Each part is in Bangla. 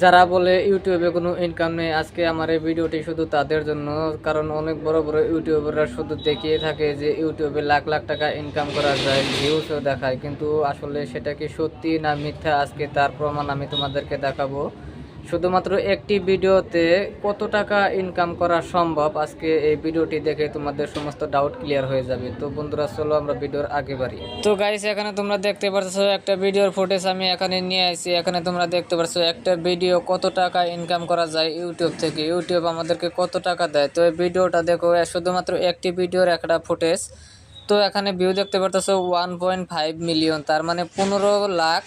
যারা বলে ইউটিউবে কোনো ইনকাম নেই, আজকে আমার এই ভিডিওটি শুধু তাদের জন্য, কারণ অনেক বড় বড় ইউটিউবাররা শুধু দেখিয়ে থাকে যে ইউটিউবে লাখ লাখ টাকা ইনকাম করা যায় ভিউসও দেখায়, কিন্তু আসলে সেটা কি সত্যি না মিথ্যা? আজকে তার প্রমাণ আমি তোমাদেরকে দেখাবো। শুধুমাত্র একটি ভিডিওতে কত টাকা ইনকাম করা সম্ভব? আজকে এই ভিডিওটি দেখে তোমাদের সমস্ত ডাউট ক্লিয়ার হয়ে যাবে। তো বন্ধুরা, চলো আমরা ভিডিওর আগে বাড়ি। তো গাইস এখানে তোমরা দেখতে পারছ একটা ভিডিওর ফুটেজ আমি এখানে নিয়ে আসি এখানে তোমরা দেখতে পারছ একটা ভিডিও কত টাকা ইনকাম করা যায় ইউটিউব থেকে। ইউটিউব আমাদেরকে কত টাকা দেয়? তো এই ভিডিওটা দেখো শুধুমাত্র একটি ভিডিওর একটা ফুটেজ তো এখানে ভিউ দেখতে পারতেছো ওয়ান পয়েন্ট ফাইভ মিলিয়ন তার মানে পনেরো লাখ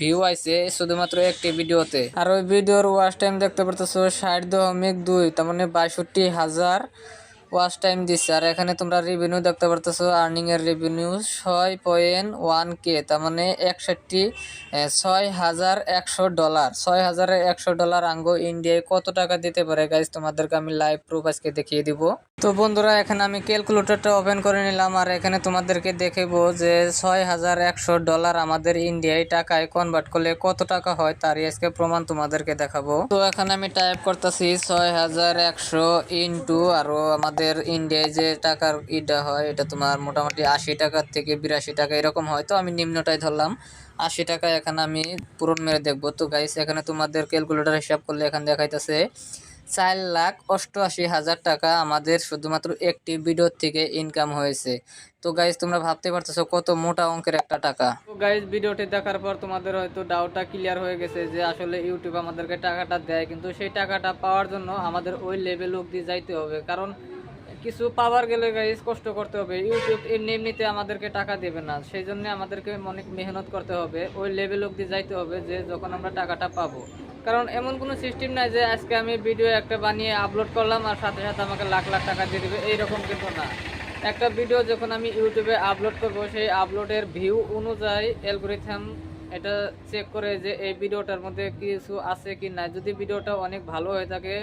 ভিউ আইছে শুধুমাত্র একটি ভিডিওতে। আর ওই ভিডিওর ওয়াচ টাইম দেখতে পারতেছো ষাট দশমিক দুই, তার মানে বাষট্টি হাজার ওয়াচ টাইম দিচ্ছে আর এখানে তোমরা রেভিনিউ দেখতে পারতেছো আর্নিং এর রেভিনিউ ছয় পয়েন্ট ওয়ান কে তার মানে একষট্টি ছয় হাজার একশো ডলার, ছয় হাজার একশো ডলার আঙ্গ ইন্ডিয়ায় কত টাকা দিতে পারে? গাইজ তোমাদেরকে আমি লাইভ প্রুফ আজকে দেখিয়ে দিব। তো বন্ধুরা, এখানে আমি ক্যালকুলেটরটা ওপেন করে নিলাম আর এখানে তোমাদেরকে দেখাবো যে ছয় হাজার একশো ডলার আমাদের ইন্ডিয়ায় টাকায় কনভার্ট করলে কত টাকা হয় তারই আজকে প্রমাণ তোমাদেরকে দেখাবো। তো এখানে আমি টাইপ করতেছি ছয় হাজার একশো ইন্টু আরও আমাদের ইন্ডিয়ায় যে টাকার ইটা হয়, এটা তোমার মোটামুটি আশি টাকার থেকে বিরাশি টাকা এরকম হয়। তো আমি নিম্নটাই ধরলাম, আশি টাকা এখানে আমি পূরণ মেরে দেখব। তো গাইস এখানে তোমাদের ক্যালকুলেটর হিসাব করলে এখানে দেখাইতেছে চার লাখ অষ্টআশি হাজার টাকা আমাদের শুধুমাত্র একটি ভিডিও থেকে ইনকাম হয়েছে। তো গাইজ তোমরা ভাবতে পারতেছো কত মোটা অঙ্কের একটা টাকা। তো গাইজ ভিডিওটি দেখার পর তোমাদের হয়তো ডাউটটা ক্লিয়ার হয়ে গেছে যে আসলে ইউটিউব আমাদেরকে টাকাটা দেয়, কিন্তু সেই টাকাটা পাওয়ার জন্য আমাদের ওই লেভেল অব্দি যাইতে হবে। কারণ কিছু পাওয়ার গেলে গাইজ কষ্ট করতে হবে। ইউটিউব এমনি এমনিতে আমাদেরকে টাকা দেবে না। সেই জন্য আমাদেরকে অনেক মেহনত করতে হবে। ওই লেভেল অব্দি যাইতে হবে যে যখন আমরা টাকাটা পাবো। কারণ এমন কোনো সিস্টেম নাই যে আজকে আমি ভিডিও একটা বানিয়ে আপলোড করলাম আর সাথে সাথে আমাকে লাখ লাখ টাকা দিয়ে দেবে, এইরকম কিন্তু না। একটা ভিডিও যখন আমি ইউটিউবে আপলোড করব, সেই আপলোডের ভিউ অনুযায়ী অ্যালগোরিথম এটা চেক করে যে এই ভিডিওটার মধ্যে কিছু আছে কি না যদি ভিডিওটা অনেক ভালো হয়ে থাকে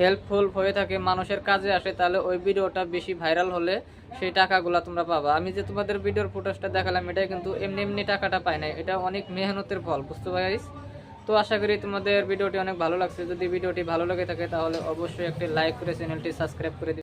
হেল্পফুল হয়ে থাকে, মানুষের কাজে আসে, তাহলে ওই ভিডিওটা বেশি ভাইরাল হলে সেই টাকাগুলো তোমরা পাবা। আমি যে তোমাদের ভিডিওর ফুটেজটা দেখালাম এটা কিন্তু এমনি এমনি টাকাটা পাই না এটা অনেক মেহনতের ফল, বুঝতে পারিস তো আশা করি তোমাদের ভিডিওটি অনেক ভালো লাগছে। যদি ভিডিওটি ভালো লাগে থাকে তাহলে অবশ্যই একটি লাইক করে চ্যানেলটি সাবস্ক্রাইব করে